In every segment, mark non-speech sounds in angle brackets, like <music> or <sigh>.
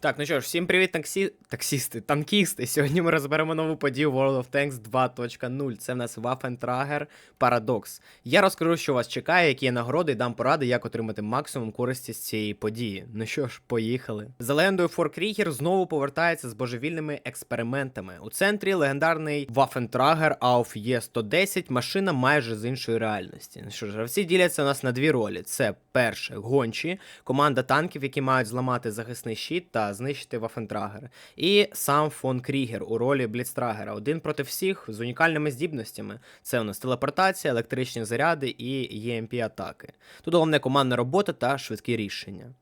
Так, ну що ж, всім привіт, таксі... таксісти, танкісти. Сьогодні ми розберемо нову подію World of Tanks 2.0. Це в нас Waffentrager Paradox. Я розкажу, що вас чекає, які є нагороди, і дам поради, як отримати максимум користі з цієї події. Ну що ж, поїхали. За легендою Фор Крігер знову повертається з божевільними експериментами. У центрі легендарний Waffentrager AUF E110, машина майже з іншої реальності. Ну що ж, всі діляться у нас на дві ролі: це перше гончі, команда танків, які мають зламати захисний щит та знищити Вафентрагер. І сам фон Крігер у ролі Бліцтрагера. Один проти всіх з унікальними здібностями. Це у нас телепортація, електричні заряди і EMP атаки. Тут головне командна робота та швидкі рішення.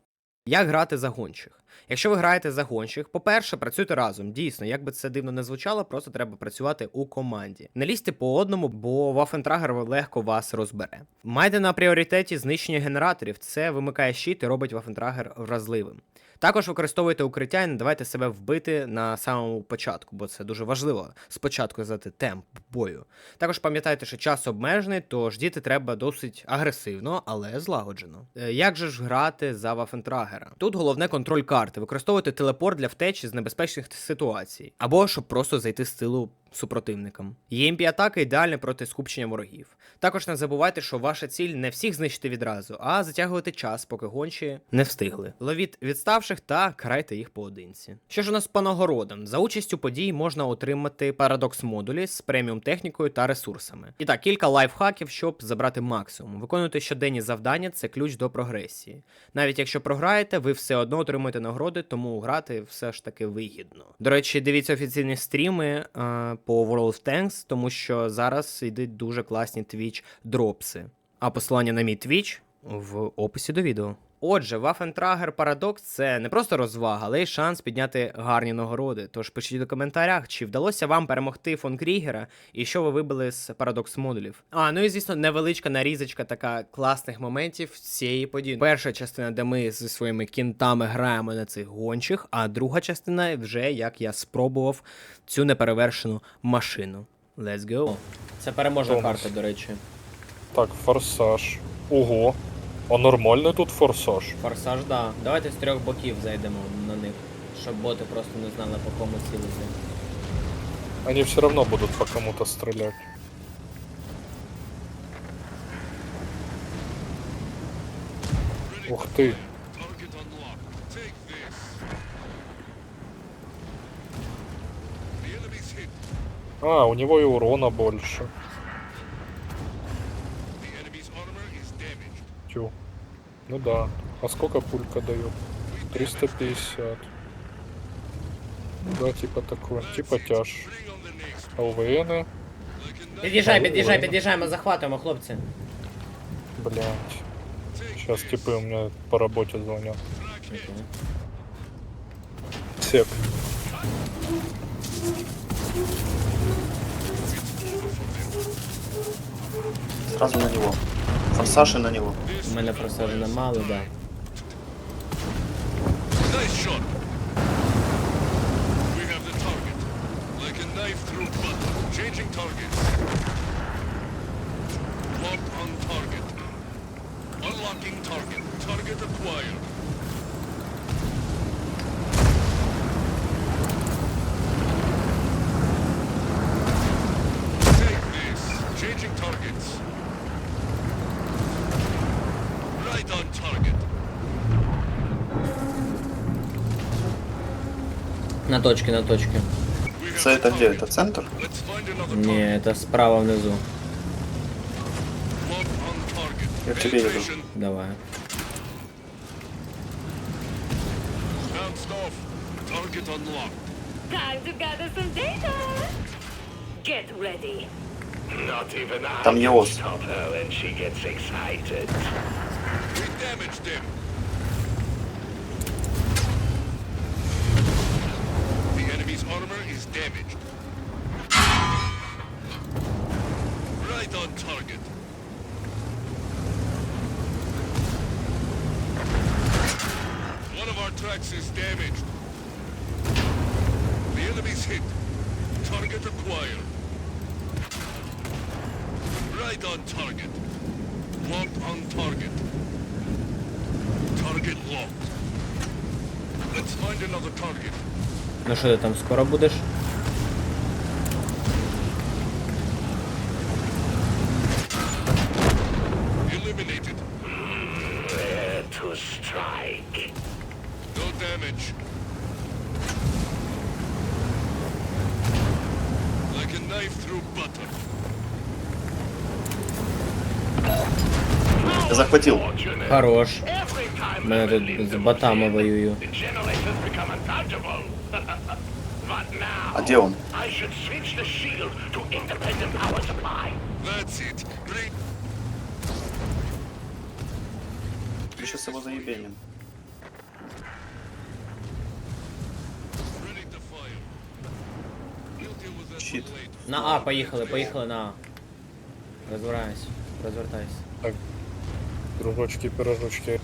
Як грати за гончих? Якщо ви граєте за гончих, по-перше, працюйте разом. Дійсно, як би це дивно не звучало, просто треба працювати у команді. Не лізьте по одному, бо Вафентрагер легко вас розбере. Майте на пріоритеті знищення генераторів, це вимикає щит і робить Вафентрагер вразливим. Також використовуйте укриття і не давайте себе вбити на самому початку, бо це дуже важливо спочатку задати темп бою. Також пам'ятайте, що час обмежений, тож діти треба досить агресивно, але злагоджено. Е, Як же ж грати за Вафентрагера? Тут головне контроль карти, використовувати телепорт для втечі з небезпечних ситуацій, або щоб просто зайти з тилу супротивникам. ємпі атака ідеальна проти скупчення ворогів. Також не забувайте, що ваша ціль не всіх знищити відразу, а затягувати час, поки гончі не встигли. Ловіть відставших та карайте їх поодинці. Що ж у нас по нагородам? За участю подій можна отримати парадокс модулі з преміум технікою та ресурсами. І так, кілька лайфхаків, щоб забрати максимум. Виконуйте щоденні завдання це ключ до прогресії. Навіть якщо програєте, ви все одно отримуєте нагороди, тому грати все ж таки вигідно. До речі, дивіться офіційні стріми е, по World of Tanks, тому що зараз йдуть дуже класні Twitch дропси. А посилання на мій Twitch в описі до відео. Отже, Waffentrager Paradox це не просто розвага, але й шанс підняти гарні нагороди. Тож пишіть у коментарях, чи вдалося вам перемогти фон Крігера і що ви вибили з парадокс модулів. А, ну і звісно, невеличка нарізочка така класних моментів цієї події. Перша частина, де ми зі своїми кінтами граємо на цих гончих, а друга частина вже як я спробував цю неперевершену машину. Let's go. Це переможна Томас. карта, до речі. Так, форсаж. Ого. А нормальний тут форсаж. Форсаж, да. Давайте з трьох боків зайдемо на них, щоб боти просто не знали по кому цілити. Они все равно будут по кому-то стрелять. Ух ты. А, у него и урона больше. Ну да. А сколько пулька дает? 350. Да, типа такое. Типа тяж. Bring on the next. ЛВН. Like a knife. Під'їжджай, під'їжджай, Ой. під'їжджай, ми захватуємо, хлопці. Блять. Take Сейчас this. типы у меня по работе звонят. Crackhead. Сек. Сразу на него. Форсаж и на него. У мене просаджено мало, да. Nice shot. We have the target. Like a knife through butter. Changing targets. Locked on target. Unlocking target. Target acquired. Точке, на точке. We have Це the это где? target. Это центр? Let's find another Ні, target. це справа внизу. Lock on target. Я к тебе еду. Penetration Давай. bounced off. armor is damaged. Right on target. One of our tracks is damaged. The enemy's hit. Target acquired. Right on target. Locked on target. Target locked. Let's find another target. Ну що ти там скоро будеш? Захватил. Хорош. Мы тут с ботама воюю. А где он? Мы сейчас его заебеним. Щит. На А поехали, поехали на А. Разворачивайся, развертайся. Так, дружочки, пирожочки.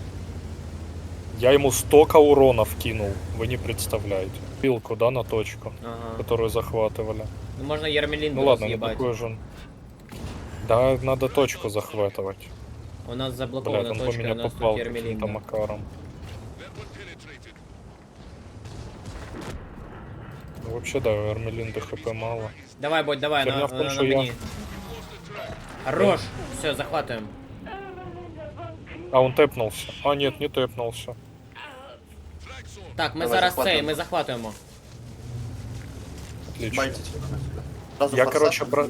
Я ему столько урона вкинул, вы не представляете. Пилку, да, на точку, Ага. которую захватывали. Ну можна Єрмелін Ну ладно, не роз'їбати. такой же. он. Да, надо точку захватывать. У нас Блядь, заблокована он по точка, у меня нас попал тут Єрмелін. каким-то макаром. That one penetrated. Ну, вообще, да, у Эрмелин до хп мало. Давай, будь, давай, Херня на, в том, на, на що я- мені. Хорош, все, захватуємо. А, он тэпнулся. А, нет, не тэпнулся. Так, ми Давай, зараз захватуємо. цей, ми захватуємо. Отлично. Сразу Я, форсаж. короче, бро...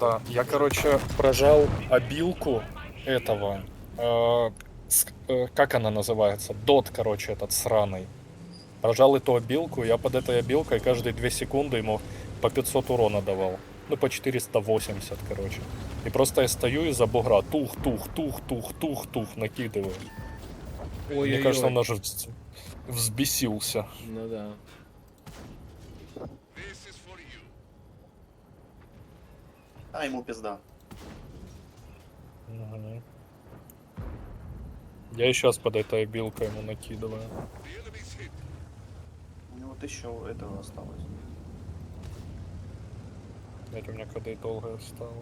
Да, я, короче, прожал обилку этого. э, с- э, как она называется? Дот, короче, этот сраный. Прожал эту обилку, я под этой обилкой каждые 2 секунды ему по 500 урона давал. Ну, по 480, короче. И просто я стою из-за бугра, тух, тух, тух, тух, тух, тух, накидываю. Мне кажется, он даже вз- взбесился. Ну да. This is for you. А, ему пизда. Мгм. Я и сейчас под этой обилкой ему накидываю. The enemy's hit. У него тысяча этого осталось. Блять, у меня когда и долгое стало.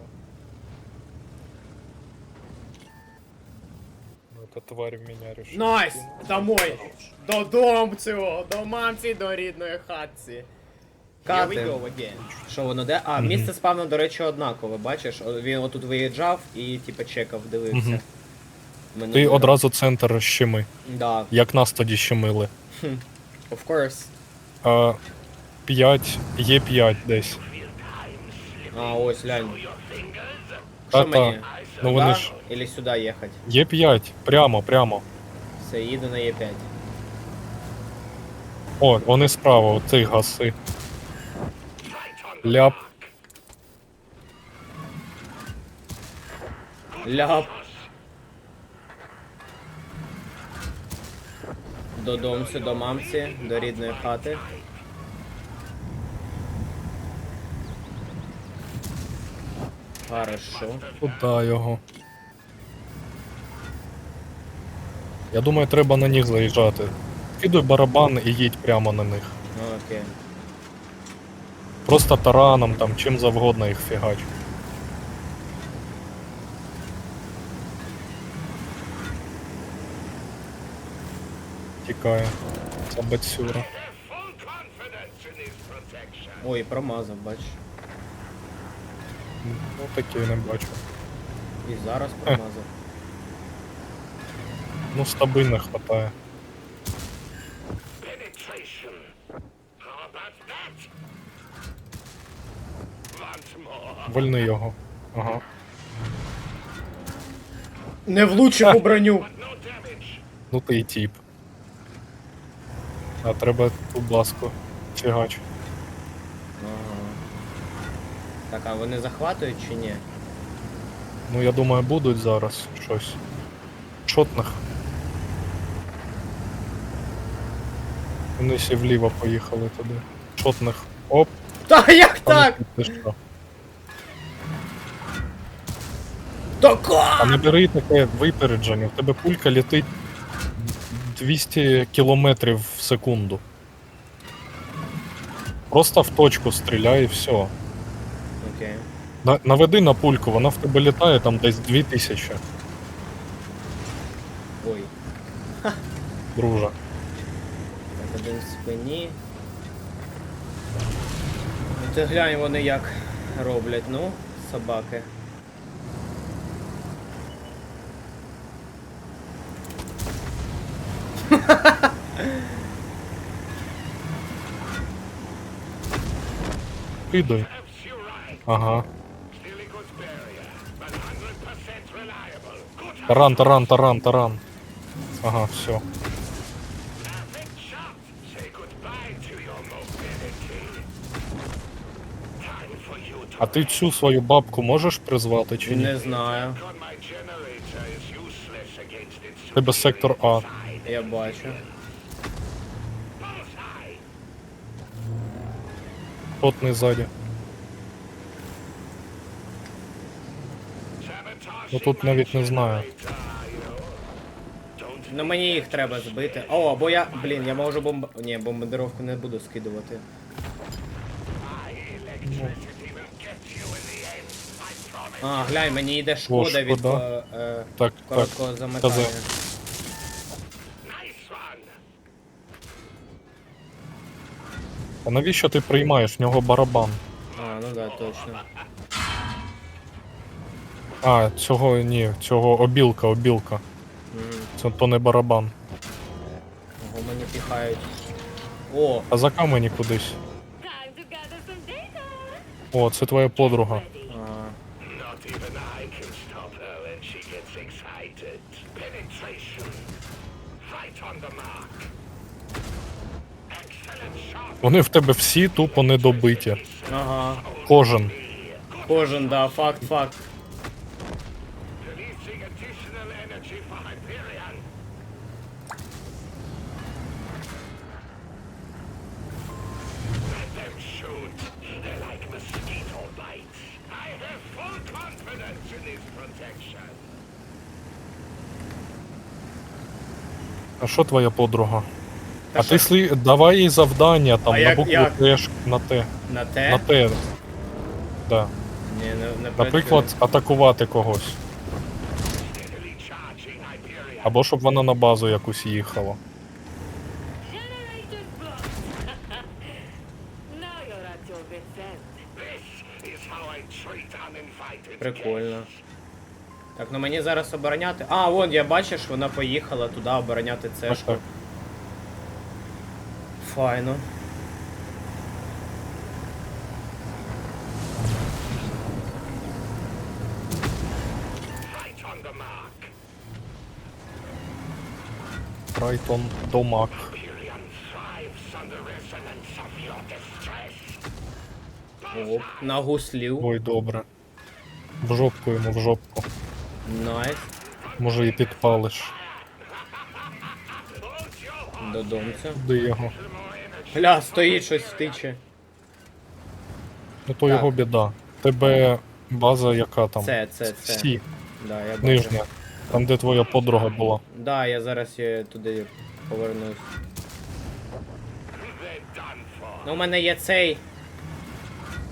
Эта тварь в меня решила. Найс! кинуть. Домой! Додому цього! До мамці, до рідної хатці. Кати. Що воно де? А, місце спавну, до речі, однакове, бачиш? О, Він отут виїжджав і типу чекав, дивився. Мгм. Минулий Ти раз. одразу центр щеми. Да, Як нас тоді щемили. of course. А, 5, є 5 десь. А, ось, глянь. Та-та. Мені? Ну вони ж. Или сюди їхати? Є 5, прямо, прямо. Все, їду на Е5. О, вони справа, оцей гаси. Ляп. Ляп. Додомцю, до мамці, до рідної хати. Хорошо. Куда його? Я думаю, треба на них заїжджати. Кидуй барабан і їдь прямо на них. Ну, окей. Просто тараном, там, чим завгодно їх фігач. Тікає. Ця бацюра. Ой, промазав, бач. Ну таке не бачу. І зараз промазав. Ну, стаби не хватає. Вольни його. Ага. Не влучив у броню! Ну ти і тіп. А треба ту баску. Фігач. Ага. Так, а вони захватують чи ні? Ну я думаю, будуть зараз щось. Чотних. Вони всі вліво поїхали туди. Чотних. Оп, Та як а так? ти що? Така! А не бери таке випередження, в тебе пулька летить 200 кілометрів в секунду. Просто в точку стріляй і все. На, наведи на пульку, вона в тебе літає там десь 2000, Ой. друже. один в спині. Ну, Ти глянь вони як роблять, ну, собаки. Кидай. Ага. Таран, таран, таран, таран. Ага, все. А ти цю свою бабку можеш призвати чи ні? Не знаю. Тебе сектор А. Я бачу. Потний ззаді. Ну тут навіть не знаю. Ну мені їх треба збити. О, або я. Блін, я можу бомб. Ні, бомбардировку не буду скидувати. А, глянь, мені йде шкода від шкода. е, е, Так, так. короткого заметання. Казав. А навіщо ти приймаєш? В нього барабан. А, ну да, точно. А, цього ні, цього обілка, обілка. Це то не барабан. Ого, мені піхають. О, А за камені кудись. Time to gather some data. О, це твоя подруга. А, Not even I can stop her when she gets excited. Penetration. Right on the mark. Excellent shot. Вони в тебе всі тупо недобиті. ага. Кожен. Кожен, да, факт, факт. А що твоя подруга? Та А що ти слі... давай їй завдання там А на як- букву як? Т, на Т. На те? На Т. Да. Ні, не, не Наприклад, атакувати когось. Або щоб вона на базу якусь їхала. Now you're at your wit's end. Прикольно. Так, ну мені зараз обороняти. А, вон, я бачиш, вона поїхала туди обороняти цешку. Файно. Брайтон Домак. Оп, на гуслів. Ой, добре. В жопку йому, в жопку. Найс. Може і підпалиш. Додомцю. Де його? Гля, стоїть щось втиче. Ну то Так. його біда. Тебе база яка там? Це, це, це. Сі, Да, я бачу. нижня. Там, де твоя подруга була. Да, я зараз е, туди повернусь. Ну, у мене є цей.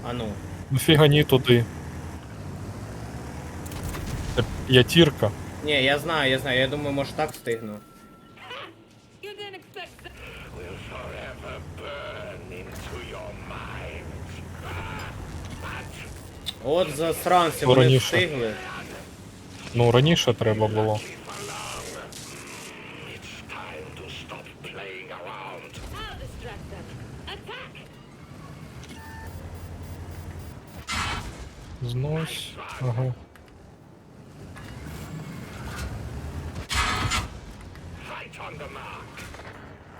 А ну. Ну фігані туди. Це п'ятірка. Ні, я знаю, я знаю. Я думаю, може так встигну. От засранці, вони раніше? встигли. Ну раніше треба було. I'll distract them. Attack! Знось. Ага. Right on the mark.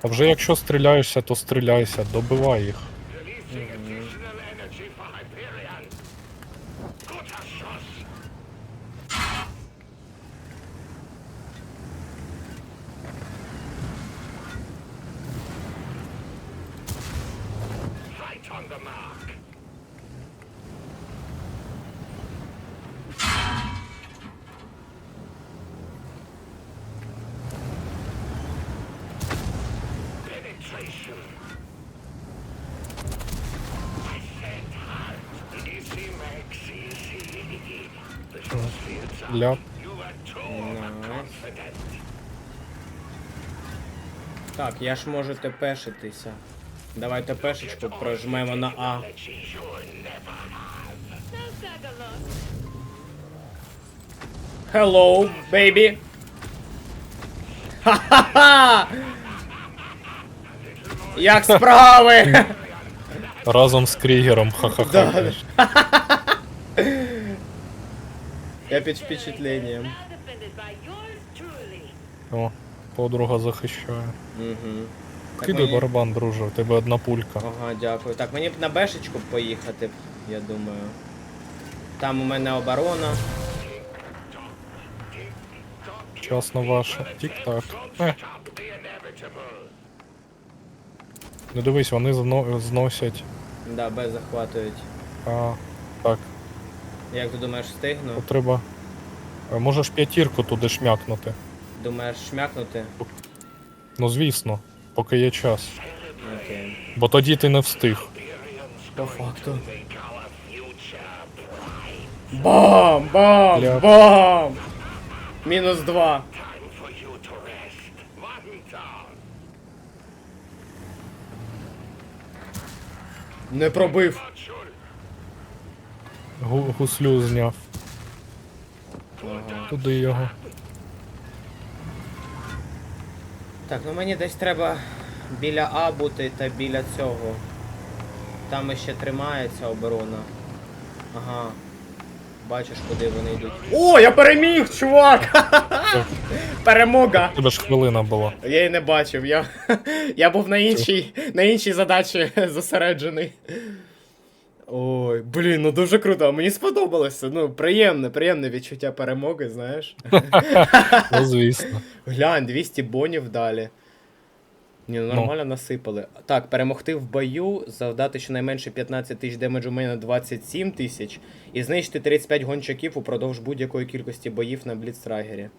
А вже якщо стріляєшся, то стріляйся, добивай їх. Mark. Ляп. Так, я ж можу тепешитися. Давай тепешечку прожмемо на А. Hello, baby. Ха-ха-ха! Як справи? Разом з Крігером, ха-ха-ха. Я під truly. О, подруга захищає. Угу. Кидай барабан, друже, у тебе одна пулька. Ага, дякую. Так, мені б на бешечку поїхати, я думаю. Там у мене оборона. Час на ваше. Тік-так. Е. Не дивись, вони зно- зносять. Да, Б захватують. А, так, Як ти думаєш, встигну? треба. Е, Можеш п'ятірку туди шмякнути. Думаєш шмякнути? Ну звісно, поки є час. Окей. Бо тоді ти не встиг. По факту. Бам! Бам! Ля. Бам! Мінус два. Не пробив. Гу- гуслю зняв. Туди його. Так, ну мені десь треба біля А бути та біля цього. Там ще тримається оборона. Ага. Bачиш, куди вони йдуть. О, я переміг, чувак! <laughs> Перемога! У тебе ж хвилина була. Я її не бачив, я, <laughs> я був на іншій, на іншій задачі <laughs> зосереджений. Ой, блін, ну дуже круто. Мені сподобалося. Ну, приємне, приємне відчуття перемоги, знаєш. <laughs> Ну звісно. Глянь, 200 бонів далі. Ні, ну нормально насипали. Так, перемогти в бою, завдати щонайменше 15 тисяч демеджу у мене 27 тисяч і знищити 35 гончаків упродовж будь-якої кількості боїв на бліцтрагері.